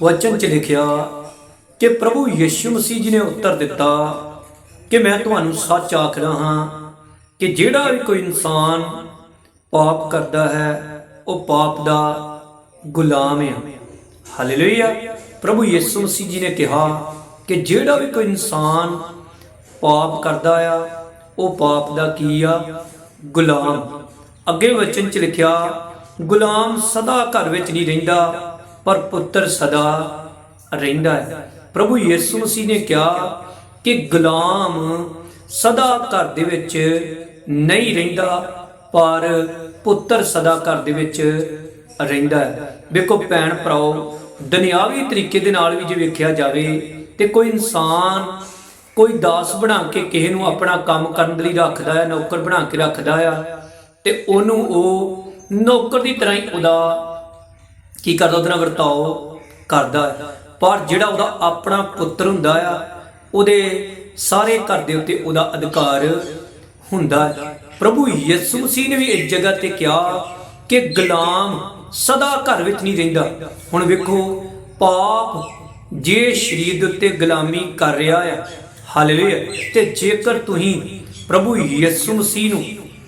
ਵਚਨ 'ਚ ਲਿਖਿਆ ਕਿ ਪ੍ਰਭੂ ਯਿਸੂ ਮਸੀਹ ਜੀ ਨੇ ਉੱਤਰ ਦਿੱਤਾ ਕਿ ਮੈਂ ਤੁਹਾਨੂੰ ਸੱਚ ਆਖਦਾ ਹਾਂ ਕਿ ਜਿਹੜਾ ਵੀ ਕੋਈ ਇਨਸਾਨ ਪਾਪ ਕਰਦਾ ਹੈ ਉਹ ਪਾਪ ਦਾ ਗੁਲਾਮ ਹੈ ਹਾਲੇਲੂਇਆ ਪ੍ਰਭੂ ਯਿਸੂ ਮਸੀਹ ਜੀ ਨੇ ਕਿਹਾ ਕਿ ਜਿਹੜਾ ਵੀ ਕੋਈ ਇਨਸਾਨ ਪਾਪ ਕਰਦਾ ਆ ਉਹ ਪਾਪ ਦਾ ਕੀ ਆ ਗੁਲਾਮ ਅੱਗੇ ਵਚਨ ਚ ਲਿਖਿਆ ਗੁਲਾਮ ਸਦਾ ਘਰ ਵਿੱਚ ਨਹੀਂ ਰਹਿੰਦਾ ਪਰ ਪੁੱਤਰ ਸਦਾ ਰਹਿੰਦਾ ਹੈ। ਪ੍ਰਭੂ ਯਿਸੂ ਮਸੀਹ ਨੇ ਕਿਹਾ ਕਿ ਗੁਲਾਮ ਸਦਾ ਘਰ ਦੇ ਵਿੱਚ ਨਹੀਂ ਰਹਿੰਦਾ, ਪਰ ਪੁੱਤਰ ਸਦਾ ਘਰ ਦੇ ਵਿੱਚ ਰਹਿੰਦਾ ਹੈ। ਵੇਖੋ ਭੈਣ ਭਰਾਓ, ਦੁਨਿਆਵੀ ਤਰੀਕੇ ਦੇ ਨਾਲ ਵੀ ਜੇ ਵੇਖਿਆ ਜਾਵੇ ਤੇ ਕੋਈ ਇਨਸਾਨ ਕੋਈ ਦਾਸ ਬਣਾ ਕੇ ਕਿਸੇ ਨੂੰ ਆਪਣਾ ਕੰਮ ਕਰਨ ਲਈ ਰੱਖਦਾ ਹੈ, ਨੌਕਰ ਬਣਾ ਕੇ ਰੱਖਦਾ ਆ ਤੇ ਉਹਨੂੰ ਉਹ ਨੌਕਰ ਦੀ ਤਰ੍ਹਾਂ ਹੀ ਉਹਦਾ ਕੀ ਕਰਦਾ ਉਹਦੇ ਨਾਲ ਵਰਤਾਓ ਕਰਦਾ ਹੈ। ਪਰ ਜਿਹੜਾ ਉਹਦਾ ਆਪਣਾ ਪੁੱਤਰ ਹੁੰਦਾ ਆ, ਉਹਦੇ ਸਾਰੇ ਘਰ ਦੇ ਉੱਤੇ ਉਹਦਾ ਅਧਿਕਾਰ ਹੁੰਦਾ ਹੈ। ਪ੍ਰਭੂ ਯਿਸੂ ਮਸੀਹ ਨੇ ਵੀ ਇਸ ਜਗ੍ਹਾ ਤੇ ਕਿਹਾ ਕਿ ਗੁਲਾਮ ਸਦਾ ਘਰ ਵਿੱਚ ਨਹੀਂ ਰਹਿੰਦਾ। ਹੁਣ ਵੇਖੋ, ਪਾਪ ਜੇ ਸਰੀਰ ਦੇ ਉੱਤੇ ਗੁਲਾਮੀ ਕਰ ਰਿਹਾ ਆ, ਹਾਲੇਲੂਇਆ। ਤੇ ਜੇਕਰ ਤੁਸੀਂ ਪ੍ਰਭੂ ਯਿਸੂ ਮਸੀਹ ਨੂੰ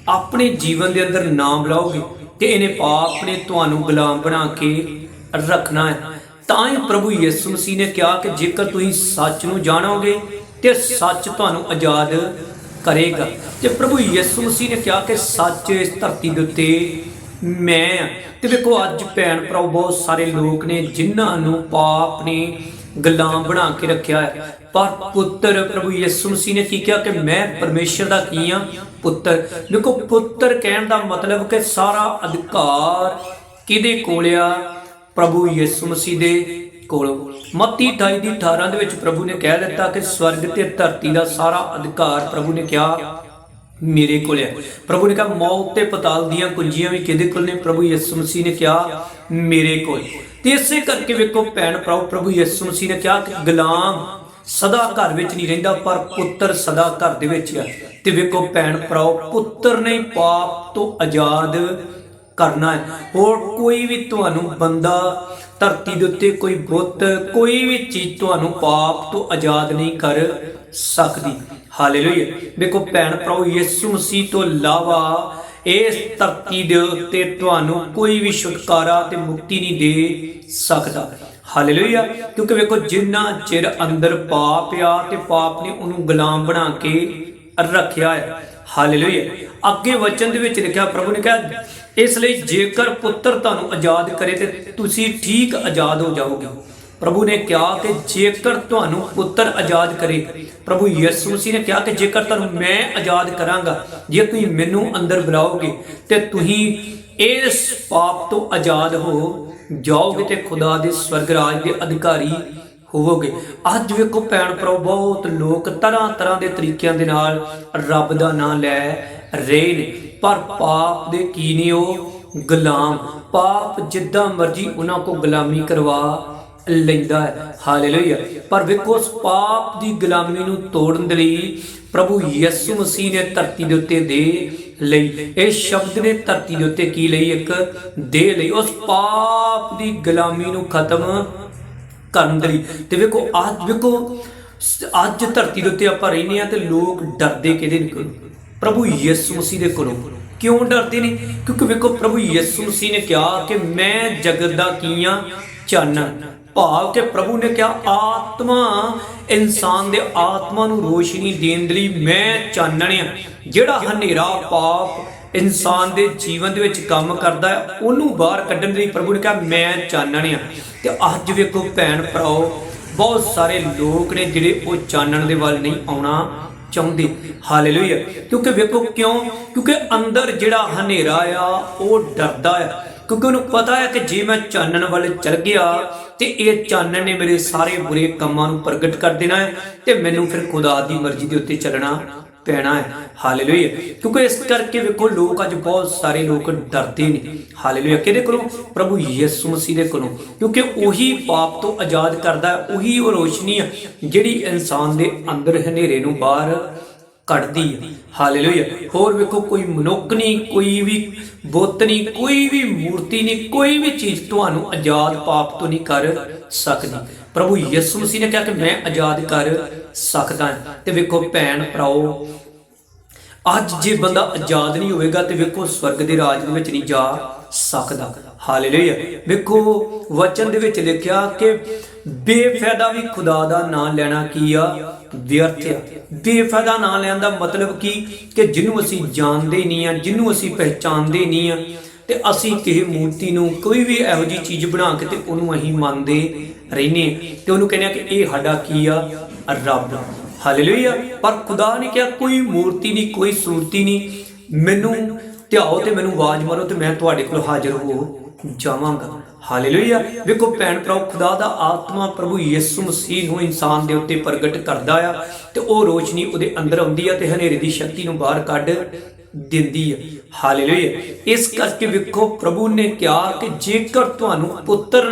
ਆਪਣੇ ਜੀਵਨ ਦੇ ਅੰਦਰ ਨਾਮ ਲਾਓਗੇ ਤੇ ਇਹਨੇ ਪਾਪ ਨੇ ਤੁਹਾਨੂੰ ਗੁਲਾਮ ਬਣਾ ਕੇ ਰੱਖਣਾ ਹੈ ਤਾਂ ਹੀ ਪ੍ਰਭੂ ਯਿਸੂ ਮਸੀਹ ਨੇ ਕਿਹਾ ਕਿ ਜੇਕਰ ਤੁਸੀਂ ਸੱਚ ਨੂੰ ਜਾਣੋਗੇ ਤੇ ਸੱਚ ਤੁਹਾਨੂੰ ਆਜ਼ਾਦ ਕਰੇਗਾ ਤੇ ਪ੍ਰਭੂ ਯਿਸੂ ਮਸੀਹ ਨੇ ਕਿਹਾ ਕਿ ਸੱਚ ਇਸ ਧਰਤੀ ਦੇ ਉੱਤੇ ਮੈਂ ਹਾਂ। ਤੇ ਵੇਖੋ, ਅੱਜ ਭੈਣ ਭਰਾ ਬਹੁਤ ਸਾਰੇ ਲੋਕ ਨੇ ਜਿਨ੍ਹਾਂ ਨੂੰ ਪਾਪ ਨੇ ਗੁਲਾਮ ਬਣਾ ਕੇ ਰੱਖਿਆ ਹੈ। ਪਰ ਪੁੱਤਰ ਪ੍ਰਭੂ ਯਿਸੂ ਮਸੀਹ ਨੇ ਕੀ ਕਿਹਾ ਕਿ ਮੈਂ ਪਰਮੇਸ਼ਰ ਦਾ ਕੀ ਹਾਂ? ਪੁੱਤਰ। ਦੇਖੋ, ਪੁੱਤਰ ਕਹਿਣ ਦਾ ਮਤਲਬ ਕਿ ਸਾਰਾ ਅਧਿਕਾਰ ਕਿਹਦੇ ਕੋਲ ਆ? ਪ੍ਰਭੂ ਯਿਸੂ ਮਸੀਹ ਦੇ ਕੋਲ। ਮੱਤੀ 28 ਦੀ 18 ਦੇ ਵਿੱਚ ਪ੍ਰਭੂ ਨੇ ਕਹਿ ਦਿੱਤਾ ਕਿ ਸਵਰਗ ਤੇ ਧਰਤੀ ਦਾ ਸਾਰਾ ਅਧਿਕਾਰ ਪ੍ਰਭੂ ਨੇ ਕਿਹਾ ਮੇਰੇ ਕੋਲ ਹੈ। ਪ੍ਰਭੂ ਨੇ ਕਿਹਾ, ਮੌਤ ਤੇ ਪਤਾਲ ਦੀਆਂ ਕੁੰਜੀਆਂ ਵੀ ਕਿਹਦੇ ਕੋਲ ਨੇ? ਪ੍ਰਭੂ ਯਿਸੂ ਮਸੀਹ ਨੇ ਕਿਹਾ, ਮੇਰੇ ਕੋਲ। ਤੇ ਇਸੇ ਕਰਕੇ ਵੇਖੋ ਭੈਣ ਭਰਾਓ, ਪ੍ਰਭੂ ਯਿਸੂ ਮਸੀਹ ਨੇ ਕਿਹਾ ਕਿ ਗੁਲਾਮ ਸਦਾ ਘਰ ਵਿੱਚ ਨਹੀਂ ਰਹਿੰਦਾ, ਪਰ ਪੁੱਤਰ ਸਦਾ ਘਰ ਦੇ ਵਿੱਚ ਹੈ ਤੇ ਵੇਖੋ ਭੈਣ ਭਰਾਓ, ਪੁੱਤਰ ਨੇ ਪਾਪ ਤੋਂ ਆਜ਼ਾਦ ਕਰਨਾ ਹੈ। ਹੋਰ ਕੋਈ ਵੀ ਤੁਹਾਨੂੰ ਬੰਦਾ ਧਰਤੀ ਦੇ ਉੱਤੇ ਕੋਈ ਬੁੱਤ, ਕੋਈ ਵੀ ਚੀਜ਼ ਤੁਹਾਨੂੰ ਪਾਪ ਤੋਂ ਆਜ਼ਾਦ ਨਹੀਂ ਕਰ ਸਕਦੀ। ਹਾਲੇਲੂਇਆ। ਵੇਖੋ ਭੈਣ ਭਰਾਓ, ਯਿਸੂ ਮਸੀਹ ਤੋਂ ਇਲਾਵਾ ਇਸ ਧਰਤੀ ਦੇ ਉੱਤੇ ਤੁਹਾਨੂੰ ਕੋਈ ਵੀ ਛੁਟਕਾਰਾ ਤੇ ਮੁਕਤੀ ਨਹੀਂ ਦੇ ਸਕਦਾ। ਹਾਲੇਲੂਇਆ ਕਿਉਂਕਿ ਵੇਖੋ, ਜਿੰਨਾ ਚਿਰ ਅੰਦਰ ਪਾਪ ਆ ਤੇ ਪਾਪ ਨੇ ਉਹਨੂੰ ਗੁਲਾਮ ਬਣਾ ਕੇ ਰੱਖਿਆ ਹੈ। ਹਾਲੇਲੂਇਆ ਅੱਗੇ ਵਚਨ ਦੇ ਵਿੱਚ ਲਿਖਿਆ, ਪ੍ਰਭੂ ਨੇ ਕਿਹਾ, ਇਸ ਲਈ ਜੇਕਰ ਪੁੱਤਰ ਤੁਹਾਨੂੰ ਆਜ਼ਾਦ ਕਰੇ ਤੇ ਤੁਸੀਂ ਠੀਕ ਆਜ਼ਾਦ ਹੋ ਜਾਓਗੇ। ਪ੍ਰਭੂ ਨੇ ਕਿਹਾ ਕਿ ਜੇਕਰ ਤੁਹਾਨੂੰ ਪੁੱਤਰ ਆਜ਼ਾਦ ਕਰੇ, ਪ੍ਰਭੂ ਯਿਸੂ ਮਸੀਹ ਨੇ ਕਿਹਾ ਕਿ ਜੇਕਰ ਤੁਹਾਨੂੰ ਮੈਂ ਆਜ਼ਾਦ ਕਰਾਂਗਾ, ਜੇ ਤੁਸੀਂ ਮੈਨੂੰ ਅੰਦਰ ਬੁਲਾਓਗੇ, ਤੇ ਤੁਸੀਂ ਇਸ ਪਾਪ ਤੋਂ ਆਜ਼ਾਦ ਹੋ ਜਾਓਗੇ ਤੇ ਖੁਦਾ ਦੇ ਸਵਰਗ ਰਾਜ ਦੇ ਅਧਿਕਾਰੀ ਹੋਵੋਗੇ। ਅੱਜ ਵੇਖੋ ਭੈਣ ਭਰਾ ਬਹੁਤ ਲੋਕ ਤਰ੍ਹਾਂ ਤਰ੍ਹਾਂ ਦੇ ਤਰੀਕਿਆਂ ਦੇ ਨਾਲ ਰੱਬ ਦਾ ਨਾਮ ਲੈ ਰਹੇ ਨੇ। ਪਰ ਪਾਪ ਦੇ ਕੀ ਨੇ ਉਹ ਗੁਲਾਮ? ਪਾਪ ਜਿੱਦਾਂ ਮਰਜ਼ੀ ਉਹਨਾਂ ਕੋ ਗੁਲਾਮੀ ਕਰਵਾ ਲੈਂਦਾ ਹੈ। ਹਾਲੇਲੂਇਆ। ਪਰ ਵੇਖੋ, ਉਸ ਪਾਪ ਦੀ ਗੁਲਾਮੀ ਨੂੰ ਤੋੜਨ ਦੇ ਲਈ ਪ੍ਰਭੂ ਯਿਸੂ ਮਸੀਹ ਨੇ ਧਰਤੀ ਦੇ ਉੱਤੇ ਦੇ ਲਈ, ਇਹ ਸ਼ਬਦ ਨੇ ਧਰਤੀ ਦੇ ਉੱਤੇ ਕੀ ਲਈ? ਇੱਕ ਦੇ ਲਈ। ਉਸ ਪਾਪ ਦੀ ਗੁਲਾਮੀ ਨੂੰ ਖਤਮ ਕਰਨ ਦੇ ਲਈ। ਤੇ ਵੇਖੋ, ਅੱਜ ਵੇਖੋ, ਅੱਜ ਧਰਤੀ ਦੇ ਉੱਤੇ ਆਪਾਂ ਰਹਿੰਦੇ ਆ ਤੇ ਲੋਕ ਡਰਦੇ ਕਿਹਦੇ ਨੇ ਪ੍ਰਭੂ ਯਿਸੂ ਮਸੀਹ ਦੇ ਕੋਲੋਂ। ਕਿਉਂ ਡਰਦੇ ਨੇ? ਕਿਉਂਕਿ ਵੇਖੋ, ਪ੍ਰਭੂ ਯਿਸੂ ਮਸੀਹ ਨੇ ਕਿਹਾ ਕਿ ਮੈਂ ਜਗਤ ਦਾ ਕੀ ਆ ਚਾਨਣ। ਭਾਵ ਕਿ ਪ੍ਰਭੂ ਨੇ ਕਿਹਾ, ਆਤਮਾ ਇਨਸਾਨ ਦੇ ਆਤਮਾ ਨੂੰ ਰੋਸ਼ਨੀ ਦੇਣ ਲਈ ਮੈਂ ਚਾਨਣ ਆ। ਜਿਹੜਾ ਹਨੇਰਾ ਪਾਪ ਇਨਸਾਨ ਦੇ ਜੀਵਨ ਦੇ ਵਿੱਚ ਕੰਮ ਕਰਦਾ ਹੈ, ਉਹਨੂੰ ਬਾਹਰ ਕੱਢਣ ਲਈ ਪ੍ਰਭੂ ਨੇ ਕਿਹਾ, ਮੈਂ ਚਾਨਣ ਆ। ਤੇ ਅੱਜ ਵੇਖੋ ਭੈਣ ਭਰਾਓ, ਬਹੁਤ ਸਾਰੇ ਲੋਕ ਨੇ ਜਿਹੜੇ ਉਹ ਚਾਨਣ ਦੇ ਵੱਲ ਨਹੀਂ ਆਉਣਾ ਚਾਹੁੰਦੇ। ਹਾਲੇਲੂਇਆ। ਕਿਉਂਕਿ ਵੇਖੋ ਕਿਉਂ? ਕਿਉਂਕਿ ਅੰਦਰ ਜਿਹੜਾ ਹਨੇਰਾ ਆ, ਉਹ ਡਰਦਾ ਆ। ਕਿਉਂਕਿ ਉਹਨੂੰ ਪਤਾ ਹੈ ਕਿ ਜੇ ਮੈਂ ਚਾਨਣ ਵੱਲ ਚਲ ਗਿਆ, ਤੇ ਇਹ ਚਾਨਣ ਨੇ ਮੇਰੇ ਸਾਰੇ ਬੁਰੇ ਕੰਮਾਂ ਨੂੰ ਪ੍ਰਗਟ ਕਰ ਦੇਣਾ ਹੈ ਤੇ ਮੈਨੂੰ ਫਿਰ ਖੁਦਾ ਦੀ ਮਰਜ਼ੀ ਦੇ ਉੱਤੇ ਚੱਲਣਾ ਪੈਣਾ ਹੈ। ਹਾਲੇਲੂਇਆ। ਕਿਉਂਕਿ ਇਸ ਕਰਕੇ ਵੇਖੋ, ਲੋਕ ਅੱਜ ਬਹੁਤ ਸਾਰੇ ਲੋਕ ਡਰਦੇ ਨੇ। ਹਾਲੇਲੂਇਆ। ਕਿਹਦੇ ਕੋਲੋਂ? ਪ੍ਰਭੂ ਯਿਸੂ ਮਸੀਹ ਦੇ ਕੋਲੋਂ। ਕਿਉਂਕਿ ਉਹੀ ਪਾਪ ਤੋਂ ਆਜ਼ਾਦ ਕਰਦਾ, ਉਹੀ ਉਹ ਰੋਸ਼ਨੀ ਹੈ ਜਿਹੜੀ ਇਨਸਾਨ ਦੇ ਅੰਦਰ ਹਨੇਰੇ ਨੂੰ ਬਾਹਰ ਕੱਢਦੀ ਹੈ ਹਾਲੇਲੂਇਆ ਹੋਰ ਵੇਖੋ, ਕੋਈ ਮਨੁੱਖ ਨਹੀਂ, ਕੋਈ ਵੀ ਬੁੱਤ ਨਹੀਂ, ਕੋਈ ਵੀ ਮੂਰਤੀ ਨਹੀਂ, ਕੋਈ ਵੀ ਚੀਜ਼ ਤੁਹਾਨੂੰ ਆਜ਼ਾਦ ਪਾਪ ਤੋਂ ਨਹੀਂ ਕਰ ਸਕਦੀ। ਪ੍ਰਭੂ ਯਿਸੂ ਮਸੀਹ ਨੇ ਕਿਹਾ ਕਿ ਮੈਂ ਆਜ਼ਾਦ ਕਰ ਸਕਦਾ ਹਾਂ। ਤੇ ਵੇਖੋ ਭੈਣ ਭਰਾਓ, ਅੱਜ ਜੇ ਬੰਦਾ ਆਜ਼ਾਦ ਨਹੀਂ ਹੋਵੇਗਾ ਤੇ ਵੇਖੋ ਸਵਰਗ ਦੇ ਰਾਜ ਦੇ ਵਿੱਚ ਨਹੀਂ ਜਾ ਸਕਦਾ। ਹਾਲੇਲੂਇਆ। ਵੇਖੋ, ਵਚਨ ਦੇ ਵਿੱਚ ਲਿਖਿਆ ਕਿ ਬੇਫਾਇਦਾ ਵੀ ਖੁਦਾ ਦਾ ਨਾਮ ਲੈਣਾ ਕੀ ਆ? ਵਿਅਰਥ ਆ। ਬੇਫਾਇਦਾ ਨਾਮ ਲੈਣ ਦਾ ਮਤਲਬ ਕੀ? ਕਿ ਜਿਹਨੂੰ ਅਸੀਂ ਜਾਣਦੇ ਨਹੀਂ ਆ, ਜਿਹਨੂੰ ਅਸੀਂ ਪਹਿਚਾਨਦੇ ਨਹੀਂ ਆ, ਤੇ ਅਸੀਂ ਕਿਸੇ ਮੂਰਤੀ ਨੂੰ ਕੋਈ ਵੀ ਇਹੋ ਜੀ ਚੀਜ਼ ਬਣਾ ਕੇ ਤੇ ਉਹਨੂੰ ਅਸੀਂ ਮੰਨਦੇ ਰਹਿੰਦੇ ਹਾਂ ਤੇ ਉਹਨੂੰ ਕਹਿੰਦੇ ਆ ਕਿ ਇਹ ਸਾਡਾ ਕੀ ਆ? ਰੱਬ ਹਾਲੇਲੂਇਆ। ਪਰ ਖੁਦਾ ਨੇ ਕਿਹਾ, ਕੋਈ ਮੂਰਤੀ ਨਹੀਂ, ਕੋਈ ਸੂਰਤੀ ਨਹੀਂ। ਮੈਨੂੰ ਧਿਆਓ ਤੇ ਮੈਨੂੰ ਆਵਾਜ਼ ਮਾਰੋ ਤੇ ਮੈਂ ਤੁਹਾਡੇ ਕੋਲ ਹਾਜ਼ਰ ਹੋ ਜਾਵਾਂਗਾ। ਹਾਲੇਲੂਇਆ। ਵੇਖੋ ਭੈਣ ਭਰਾ, ਖੁਦਾ ਦਾ ਆਤਮਾ ਪ੍ਰਭੂ ਯਿਸੂ ਮਸੀਹ ਨੂੰ ਇਨਸਾਨ ਦੇ ਉੱਤੇ ਪ੍ਰਗਟ ਕਰਦਾ ਆ ਤੇ ਉਹ ਰੋਸ਼ਨੀ ਉਹਦੇ ਅੰਦਰ ਆਉਂਦੀ ਆ ਤੇ ਹਨੇਰੇ ਦੀ ਸ਼ਕਤੀ ਨੂੰ ਬਾਹਰ ਕੱਢ ਦਿੰਦੀ ਹੈ ਹਾਲੇਲੂਇਆ। ਇਸ ਕਰਕੇ ਵੇਖੋ ਪ੍ਰਭੂ ਨੇ ਕਿਹਾ ਕਿ ਜੇਕਰ ਤੁਹਾਨੂੰ ਪੁੱਤਰ